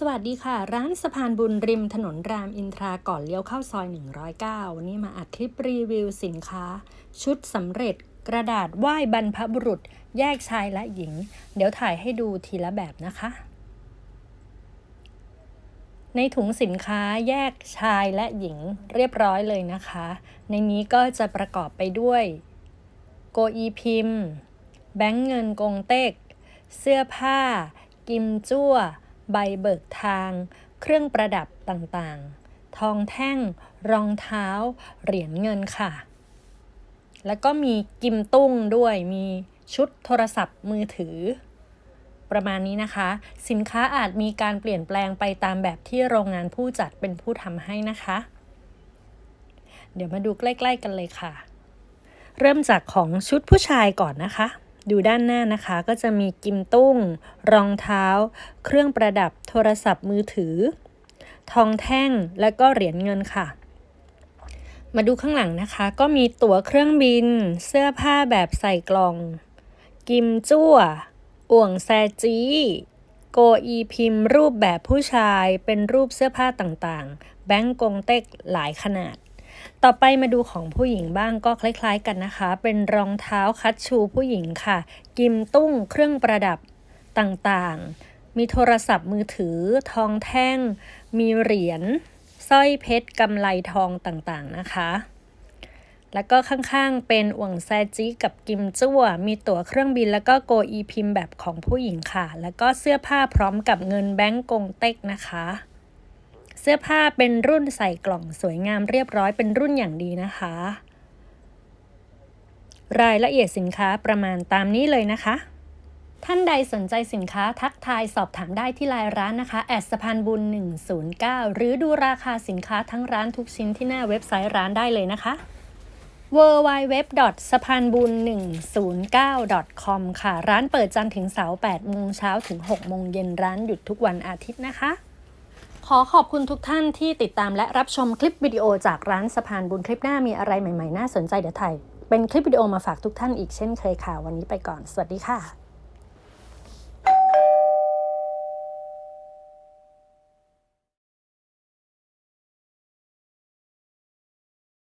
สวัสดีค่ะ ร้านสะพานบุญริมถนนรามอินทราก่อนเลี้ยวเข้าซอย 109 วันนี้มาอัดคลิปรีวิวสินค้า ชุดสำเร็จกระดาษไหว้บรรพบุรุษ แยกชายและหญิง เดี๋ยวถ่ายให้ดูทีละแบบนะคะ ในถุงสินค้าแยกชายและหญิงเรียบร้อยเลยนะคะ ในนี้ก็จะประกอบไปด้วย โกอีพิมพ์ แบงก์เงินกงเต็ก เสื้อผ้า กิมจั่ว ใบเบิกทาง เครื่องประดับต่างๆ ทองแท่ง รองเท้า เหรียญเงินค่ะ แล้วก็มีกิมตุ้งด้วย มีชุดโทรศัพท์มือถือ ประมาณนี้นะคะ สินค้าอาจมีการเปลี่ยนแปลงไปตามแบบที่โรงงานผู้จัดเป็นผู้ทำให้นะคะ เดี๋ยวมาดูใกล้ ๆ กันเลยค่ะ เริ่มจากของชุดผู้ชายก่อนนะคะ ดูด้านหน้านะคะก็จะมีกิมตุ้ง รองเท้า เครื่องประดับโทรศัพท์มือถือ ทองแท่งและก็เหรียญเงินค่ะ มาดูข้างหลังนะคะ ก็มีตั๋วเครื่องบิน เสื้อผ้าแบบใส่กล่อง กิมจั่วอ่วงแซจีโกอีพิมพ์รูปแบบผู้ชายเป็นรูปเสื้อผ้าต่างๆ แบงก์กงเต็กหลายขนาด ต่อไปมาดูของผู้หญิงบ้างก็คล้ายๆกันนะคะ เป็นรองเท้าคัดชูผู้หญิงค่ะ กิมตุ้งเครื่องประดับต่างๆ มีโทรศัพท์มือถือ ทองแท่ง มีเหรียญสร้อยเพชรกำไลทองต่างๆนะคะ แล้วก็ข้างๆเป็นอ่วงแซจิกับกิมจั่ว มีตั๋วเครื่องบินแล้วก็โกอีพิมพ์แบบของผู้หญิงค่ะ แล้วก็เสื้อผ้าพร้อมกับเงินแบงก์กงเต็กนะคะ สื้อผ้าเป็นรุ่นใส่กล่องสวยงามเรียบร้อยเป็นรุ่นอย่างดีนะคะ รายละเอียดสินค้าประมาณตามนี้เลยนะคะ ท่านใดสนใจสินค้าทักทายสอบถามได้ที่ไลน์ร้านนะคะแอดสะพานบุญ 109 หรือดูราคาสินค้าทั้งร้านทุกชิ้นที่หน้าเว็บไซต์ร้านได้เลยนะคะ w w w สะพานบุญ109 com ค่ะ ร้านเปิดจันทร์ถึงเสาร์8โมงเช้าถึง 6 โมงเย็นร้านหยุดทุกวันอาทิตย์นะคะ ขอขอบคุณทุกท่านที่ติดตามและรับชมคลิปวิดีโอจากร้านสะพานบุญคลิปหน้ามีอะไรใหม่ๆ น่าสนใจเดี๋ยวไทยเป็นคลิปวิดีโอมาฝากทุกท่านอีกเช่นเคยค่ะ วันนี้ไปก่อน สวัสดีค่ะ